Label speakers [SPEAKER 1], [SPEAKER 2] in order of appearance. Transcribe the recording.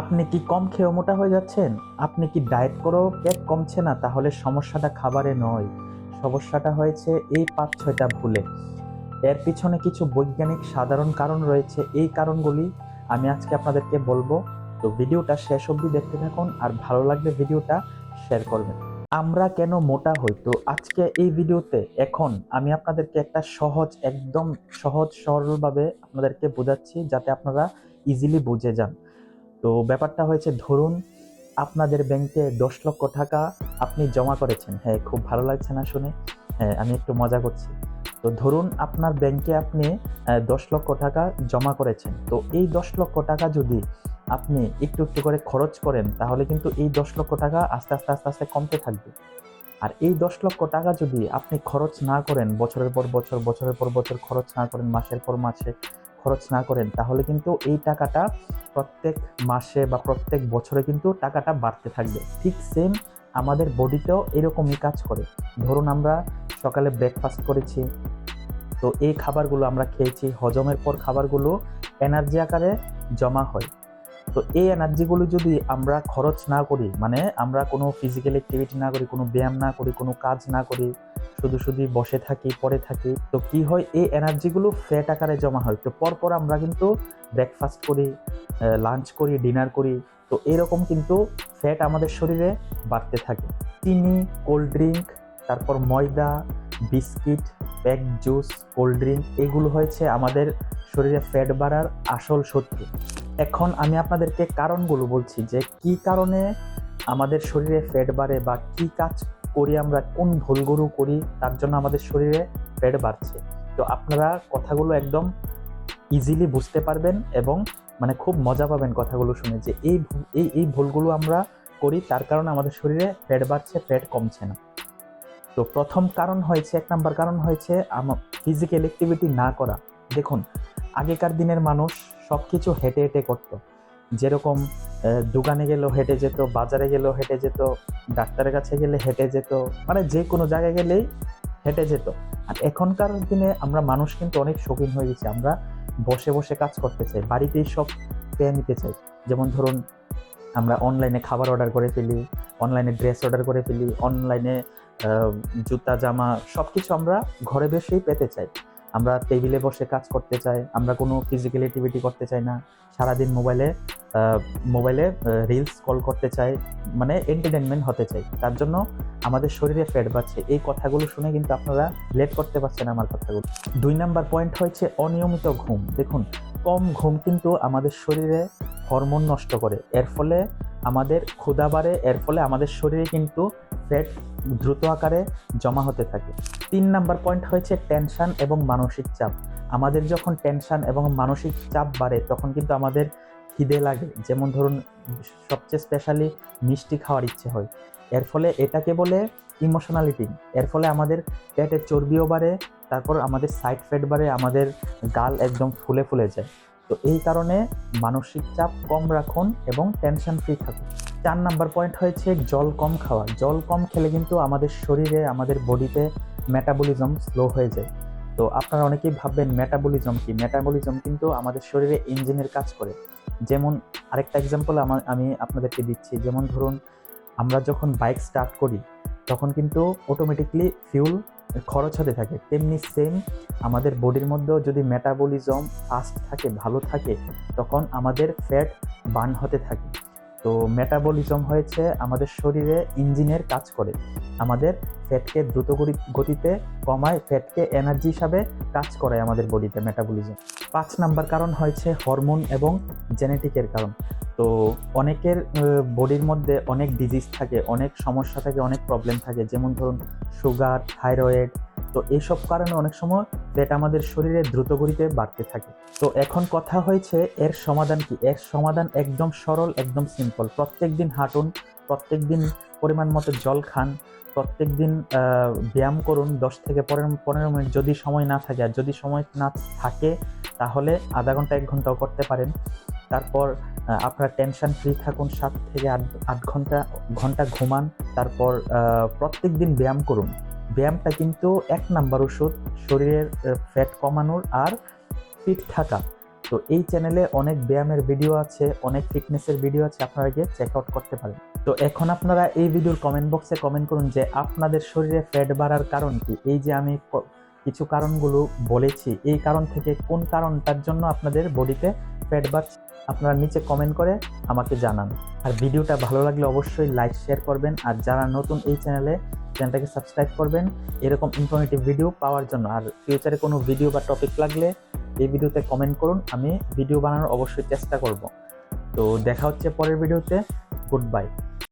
[SPEAKER 1] আপনি কি কম খেয়েও মোটা হয়ে যাচ্ছেন? আপনি কি ডায়েট করেও পেট কমছে না? তাহলে সমস্যাটা খাবারে নয়। সমস্যাটা হয়েছে এই পাঁচ ছয়টা ভুলে। এর পিছনে কিছু বৈজ্ঞানিক সাধারণ কারণ রয়েছে। এই কারণগুলি আমি আজকে আপনাদেরকে বলব। তো ভিডিওটা শেষ অবধি দেখতে থাকুন আর ভালো লাগলে ভিডিওটা শেয়ার করবেন। আমরা কেন মোটা হই? তো আজকে এই ভিডিওতে এখন আমি আপনাদেরকে একটা সহজ, একদম সহজ, সরলভাবে আপনাদেরকে বোঝাচ্ছি যাতে আপনারা ইজিলি বুঝে যান। তো ব্যাপারটা হয়েছে, ধরুন আপনাদের ব্যাংকে দশ লক্ষ টাকা আপনি জমা করেছেন। হ্যাঁ খুব ভালো লাগছে না শুনে। হ্যাঁ আমি একটু মজা করছি। তো ধরুন আপনার ব্যাংকে আপনি দশ লক্ষ টাকা জমা করেছেন। তো এই দশ লক্ষ টাকা যদি আপনি একটু একটু করে খরচ করেন, তাহলে কিন্তু এই দশ লক্ষ টাকা আস্তে আস্তে আস্তে আস্তে কমতে থাকবে। আর এই দশ লক্ষ টাকা যদি আপনি খরচ না করেন, বছরের পর বছর, বছরের পর বছর খরচ না করেন, মাসের পর মাসে খরচ না করেন, তাহলে কিন্তু এই টাকাটা প্রত্যেক মাসে বা প্রত্যেক বছরে কিন্তু টাকাটা বাড়তে থাকবে। ঠিক সেম আমাদের বডিতেও এরকমই কাজ করে। ধরুন আমরা সকালে ব্রেকফাস্ট করেছি, তো এই খাবারগুলো আমরা খেয়েছি, হজমের পর খাবারগুলো এনার্জি আকারে জমা হয়। তো এই এনার্জিগুলো যদি আমরা খরচ না করি মানে আমরা কোনো ফিজিক্যাল অ্যাক্টিভিটি না করি, কোনো ব্যায়াম না করি, কোনো কাজ না করি, শুধু শুধু বসে থাকি, পড়ে থাকি, তো কি হয় এই এনার্জিগুলো ফ্যাট আকারে জমা হয়। তো পরপর আমরা কিন্তু ব্রেকফাস্ট করি লাঞ্চ করি ডিনার করি, তো এরকম কিন্তু ফ্যাট আমাদের শরীরে বাড়তে থাকে। চিনি কোল্ড ড্রিঙ্ক তারপর ময়দা, biscuit pack juice cold drink এগুলো হয়েছে আমাদের শরীরে ফ্যাট বাড়ার আসল শত্রু। এখন আমি আপনাদেরকে কারণগুলো বলছি যে কি কারণে আমাদের শরীরে ফ্যাট বাড়ে বা কি কাজ করি আমরা, কোন ভুলগুলো করি, তার জন্য আমাদের শরীরে ফ্যাট বাড়ছে। তো আপনারা কথাগুলো একদম ইজিলি বুঝতে পারবেন এবং মানে খুব মজা পাবেন কথাগুলো শুনে যে এই এই এই ভুলগুলো আমরা করি, তার কারণে আমাদের শরীরে ফ্যাট বাড়ছে ফ্যাট কমছে না। তো প্রথম কারণ হয়েছে, এক নাম্বার কারণ হয়েছে ফিজিক্যাল অ্যাক্টিভিটি না করা। দেখুন, আগেকার দিনের মানুষ সব কিছু হেঁটে হেঁটে করতো। যেরকম দোকানে গেলেও হেঁটে যেত, বাজারে গেলেও হেঁটে যেত, ডাক্তারের কাছে গেলে হেঁটে যেত মানে যে কোনো জায়গায় গেলেই হেঁটে যেত। আর এখনকার দিনে আমরা মানুষ কিন্তু অনেক শৌখিন হয়ে গেছি। আমরা বসে বসে কাজ করতে চাই, বাড়িতেই সব পেয়ে নিতে চাই। যেমন ধরুন, আমরা অনলাইনে খাবার অর্ডার করে ফেলি অনলাইনে ড্রেস অর্ডার করে ফেলি অনলাইনে জুতা, জামা সব কিছু আমরা ঘরে বসেই পেতে চাই। আমরা টেবিলে বসে কাজ করতে চাই, আমরা কোনো ফিজিক্যাল অ্যাক্টিভিটি করতে চাই না। সারাদিন মোবাইলে মোবাইলে রিলস কল করতে চাই মানে এন্টারটেনমেন্ট হতে চাই। তার জন্য আমাদের শরীরে ফ্যাট বাড়ছে। এই কথাগুলো শুনে কিন্তু আপনারা লেট করতে পারছেন আমার কথাগুলো। দুই নাম্বার পয়েন্ট হচ্ছে অনিয়মিত ঘুম। দেখুন, কম ঘুম কিন্তু আমাদের শরীরে হরমোন নষ্ট করে। এর ফলে আমাদের ক্ষুদা বাড়ে, এর ফলে আমাদের শরীরে কিন্তু ফ্যাট দ্রুত আকারে জমা হতে থাকে। তিন নাম্বার পয়েন্ট হয়েছে টেনশন এবং মানসিক চাপ। আমাদের যখন টেনশান এবং মানসিক চাপ বাড়ে, তখন কিন্তু আমাদের খিদে লাগে। যেমন ধরুন, সবচেয়ে স্পেশালি মিষ্টি খাওয়ার ইচ্ছে হয়। এর ফলে এটাকে বলে ইমোশনাল ইটিং এর ফলে আমাদের পেটের চর্বিও বাড়ে, তারপর আমাদের সাইড ফ্যাট বাড়ে, আমাদের গাল একদম ফুলে ফুলে যায়। তো এই কারণে মানসিক চাপ কম রাখুন এবং টেনশন ফ্রি থাকুন। চার নাম্বার পয়েন্ট হয়েছে জল কম খাওয়া। জল কম খেলে কিন্তু আমাদের শরীরে, আমাদের বডিতে মেটাবলিজম স্লো হয়ে যায়। তো আপনারা অনেকেই ভাববেন মেটাবলিজম কি? মেটাবলিজম কিন্তু আমাদের শরীরে ইঞ্জিনের কাজ করে। যেমন আরেকটা এক্সাম্পল আমার আমি আপনাদেরকে দিচ্ছি। যেমন ধরুন, আমরা যখন বাইক স্টার্ট করি, তখন কিন্তু অটোমেটিকলি ফিউল খরচ হতে থাকে। তেমনি সেম আমাদের বডির মধ্যেও যদি মেটাবলিজম ফাস্ট থাকে, ভালো থাকে, তখন আমাদের ফ্যাট বার্ন হতে থাকে। তো মেটাবলিজম হয়েছে আমাদের শরীরে ইঞ্জিনের কাজ করে। আমাদের ফ্যাটকে দ্রুত গতিতে কমায় ফ্যাটকে এনার্জি হিসাবে কাজ করে আমাদের বডিতে মেটাবলিজম পাঁচ নাম্বার কারণ হয়েছে হরমোন এবং জেনেটিকের কারণ। তো অনেকের বডির মধ্যে অনেক ডিজিজ থাকে, অনেক সমস্যা থাকে, অনেক প্রবলেম থাকে। যেমন ধরুন সুগার থাইরয়েড তো এইসব কারণে অনেক সময় ফ্যাট আমাদের শরীরে দ্রুত গতিতে বাড়তে থাকে। তো এখন কথা হয়েছে এর সমাধান কি? এর সমাধান একদম সরল, একদম সিম্পল প্রত্যেক দিন হাঁটুন, প্রত্যেক দিন পরিমাণ মতো জল খান, প্রত্যেক দিন ব্যায়াম করুন। দশ থেকে পনেরো পনেরো মিনিট যদি সময় না থাকে, আর যদি সময় না থাকে তাহলে আধা ঘণ্টা, এক ঘন্টাও করতে পারেন। তারপর আপনার টেনশন ফ্রি থাকুন, সাত থেকে আট আট ঘণ্টা ঘণ্টা ঘুমান। তারপর প্রত্যেক দিন ব্যায়াম করুন। ব্যায়ামটা কিন্তু এক নাম্বার ওষুধ, শরীরের ফ্যাট কমানোর আর ফিট থাকা। তো এই চ্যানেলে অনেক ব্যায়ামের ভিডিও আছে, অনেক ফিটনেসের ভিডিও আছে, আপনারা গিয়ে চেক আউট করতে পারেন। তো এখন আপনারা এই ভিডিওর কমেন্ট বক্সে কমেন্ট করুন যে আপনাদের শরীরে ফ্যাট বাড়ার কারণ কি? এই যে আমি কিছু কারণগুলো বলেছি। এই কারণ থেকে কোন কারণটার জন্য আপনাদের বডিতে ফ্যাট বাড়ছে আপনারা নিচে কমেন্ট করে আমাকে জানান। আর ভিডিওটা ভালো লাগলে অবশ্যই লাইক শেয়ার করবেন। আর যারা নতুন এই চ্যানেলে চ্যানেলটাকে সাবস্ক্রাইব করবেন, এরকম ইনফরমেটিভ ভিডিও পাওয়ার জন্য। আর ফিউচারে কোনো ভিডিও বা টপিক লাগলে এই ভিডিওতে কমেন্ট করুন। আমি ভিডিও বানানোর অবশ্যই চেষ্টা করব। তো দেখা হচ্ছে পরের ভিডিওতে গুড বাই